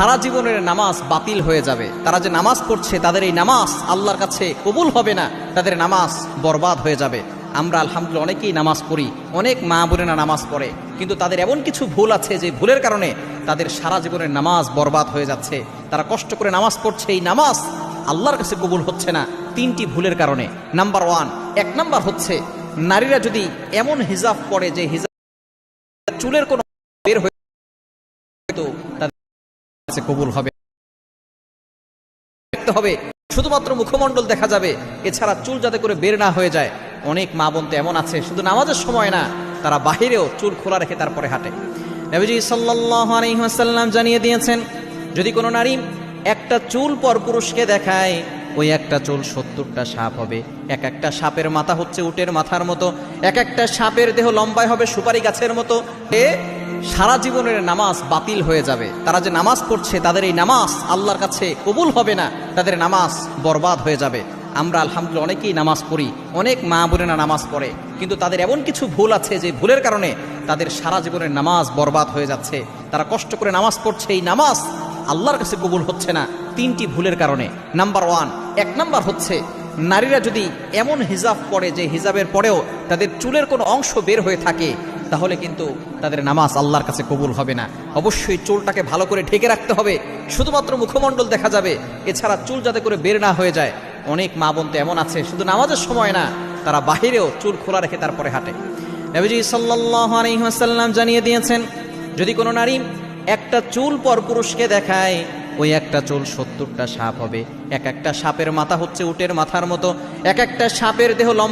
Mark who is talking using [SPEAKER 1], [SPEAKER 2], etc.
[SPEAKER 1] সারা জীবনের নামাজ বাতিল হয়ে যাবে। তারা যে নামাজ পড়ছে, তাদের এই নামাজ আল্লাহর কাছে কবুল হবে না, তাদের নামাজ বরবাদ হয়ে যাবে। আমরা আলহামদুলিল্লাহ অনেকেই নামাজ পড়ি, অনেক মা বোনেরা নামাজ পড়ে, কিন্তু তাদের এমন কিছু ভুল আছে যে ভুলের কারণে তাদের সারা জীবনের নামাজ বরবাদ হয়ে যাচ্ছে। তারা কষ্ট করে নামাজ পড়ছে, এই নামাজ আল্লাহর কাছে কবুল হচ্ছে না, তিনটি ভুলের কারণে। নাম্বার ওয়ান, এক নাম্বার হচ্ছে, নারীরা যদি এমন হিজাব পড়ে যে হিজাব চুলের কোনো বের হয়ে তো তাদের কাছে কবুল হবে। হবে। শুধুমাত্র মুখমণ্ডল দেখা যাবে। এছাড়া চুল যাতে করে বের না হয়ে যায়। অনেক মা বোন এমন আছে, শুধু নামাজের সময় না, তারা বাহিরেও চুল খোলা রেখে তারপরে হাঁটে। জানিয়ে দিয়েছেন, যদি কোনো নারী একটা চুল পর পুরুষকে দেখায়, ওই একটা চুল সত্তরটা সাপ হবে। এক একটা সাপের মাথা হচ্ছে উটের মাথার মতো, এক একটা সাপের দেহ লম্বায় হবে সুপারি গাছের মতো। এ সারা জীবনের নামাজ বাতিল হয়ে যাবে। তারা যে নামাজ পড়ছে, তাদের এই নামাজ আল্লাহর কাছে কবুল হবে না, তাদের নামাজ বরবাদ হয়ে যাবে। আমরা আলহামদুলিল্লাহ অনেকেই নামাজ পড়ি, অনেক মা বোনেরা নামাজ পড়ে, কিন্তু তাদের এমন কিছু ভুল আছে যে ভুলের কারণে তাদের সারা জীবনের নামাজ বরবাদ হয়ে যাচ্ছে। তারা কষ্ট করে নামাজ পড়ছে, এই নামাজ আল্লাহর কাছে কবুল হচ্ছে না, তিনটি ভুলের কারণে। নাম্বার ওয়ান, এক নাম্বার হচ্ছে নারীরা যদি এমন হিজাব পড়ে যে হিজাবের পরেও তাদের চুলের কোনো অংশ বের হয়ে থাকে, তাহলে কিন্তু তাদের নামাজ আল্লাহর কাছে কবুল হবে না। অবশ্যই চুলটাকে ভালো করে ঢেকে রাখতে হবে। শুধুমাত্র মুখমণ্ডল দেখা যাবে। এছাড়া চুল যাতে করে বের না হয়ে যায়। অনেক মা বোন এমন আছে, শুধু নামাজের সময় না, তারা বাহিরেও চুল খোলা রেখে তারপরে হাঁটে। ওয়াসাল্লাম জানিয়ে দিয়েছেন, যদি কোনো নারী একটা চুল পর পুরুষকে দেখায় ওই একটা চুল সত্তরটা সাপ হবে। এক একটা সাপের মাথা হচ্ছে উটের মাথার মতো। এক একটা সাপের দেহ লম্বা